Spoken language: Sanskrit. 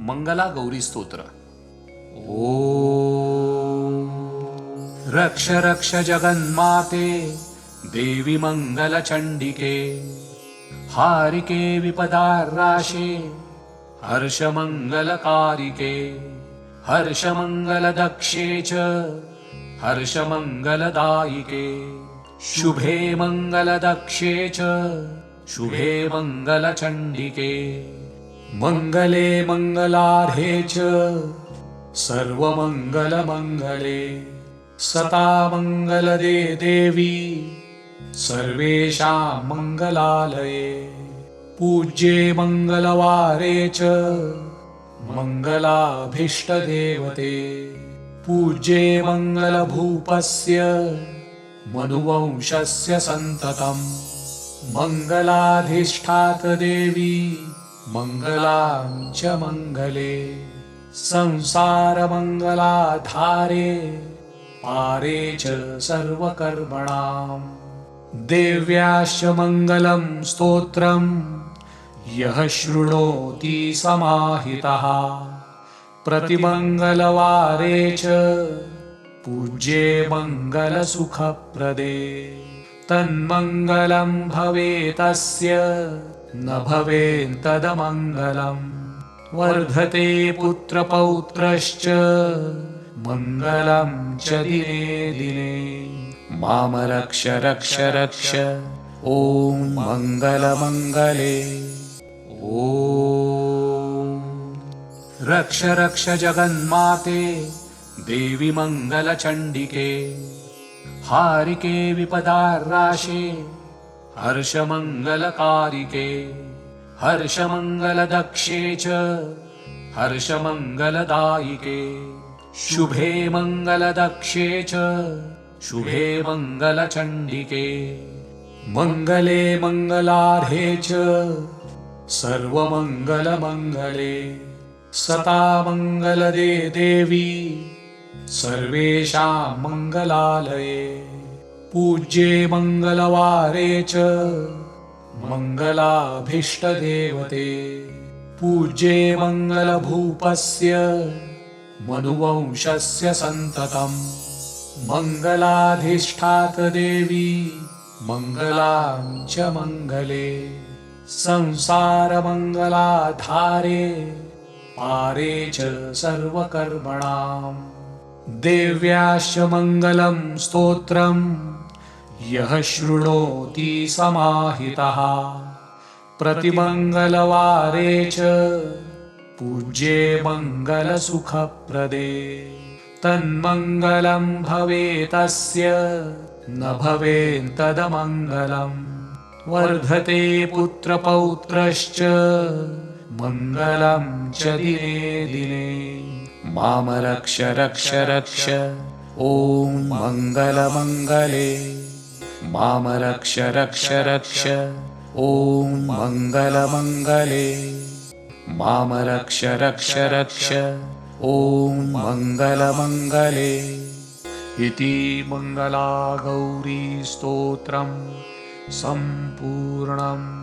मंगला गौरी स्तोत्र। ओ रक्ष रक्ष जगन्माते, देवी मङ्गलचण्डिके हारिके विपदाराशे हर्षमङ्गलकारिके हर्षमङ्गलदक्षे च हर्षमङ्गलदायिके शुभे मङ्गलदक्षे च, शुभे मङ्गलचण्डिके मङ्गले मङ्गलार्हे च सर्वमङ्गलमङ्गले सता मङ्गलदे देवी सर्वेषां मङ्गलालये पूज्ये मङ्गलवारे च मङ्गलाभीष्टदेवते पूज्ये मङ्गलभूपस्य मनुवंशस्य सन्ततम् मङ्गलाधिष्ठात देवी मङ्गलां च मङ्गले संसारमङ्गलाधारे पारे च सर्वकर्मणाम्। देव्याश्च मङ्गलं स्तोत्रम् यः शृणोति समाहितः। प्रतिमङ्गलवारे च पूज्ये मङ्गलसुखप्रदे। तन्मङ्गलं भवेतस्य न भवेत्तदमङ्गलम् वर्धते पुत्रपौत्रश्च। मङ्गलं च दिने दिने। माम रक्ष रक्ष रक्ष ॐ मङ्गलमङ्गले। ॐ। रक्ष रक्ष जगन्माते देवि मङ्गलचण्डिके हारिके विपदाराशे हर्षमङ्गलकारिके, हर्षमङ्गलदक्षे च, हर्षमङ्गलदायिके। शुभे मङ्गलदक्षे च, शुभे मङ्गलचण्डिके। मङ्गले मङ्गलार्हे च, सर्वमङ्गलमङ्गले। सता मङ्गलदे देवी सर्वेषां मङ्गलालये। पूज्ये मङ्गलवारे च। मङ्गलाभीष्टदेवते। पूज्ये मङ्गलभूपस्य। मनुवंशस्य सन्ततम्। मङ्गलाधिष्ठात देवी मङ्गलां च मङ्गले। संसारमङ्गलाधारे। पारे च सर्वकर्मणाम् देव्याश्च मङ्गलं स्तोत्रम् यः शृणोति समाहितः। प्रतिमङ्गलवारे च पूज्ये मङ्गलसुखप्रदे। तन्मङ्गलं भवेतस्य न भवेत्तदमङ्गलम् वर्धते पुत्रपौत्रश्च मङ्गलं च दिने दिने माम रक्ष रक्ष रक्ष ॐ मङ्गलमङ्गले। माम रक्ष रक्ष रक्ष ॐ मङ्गलमङ्गले। माम रक्ष रक्ष रक्ष ॐ मङ्गलमङ्गले। इति मङ्गलागौरी स्तोत्रम् सम्पूर्णम्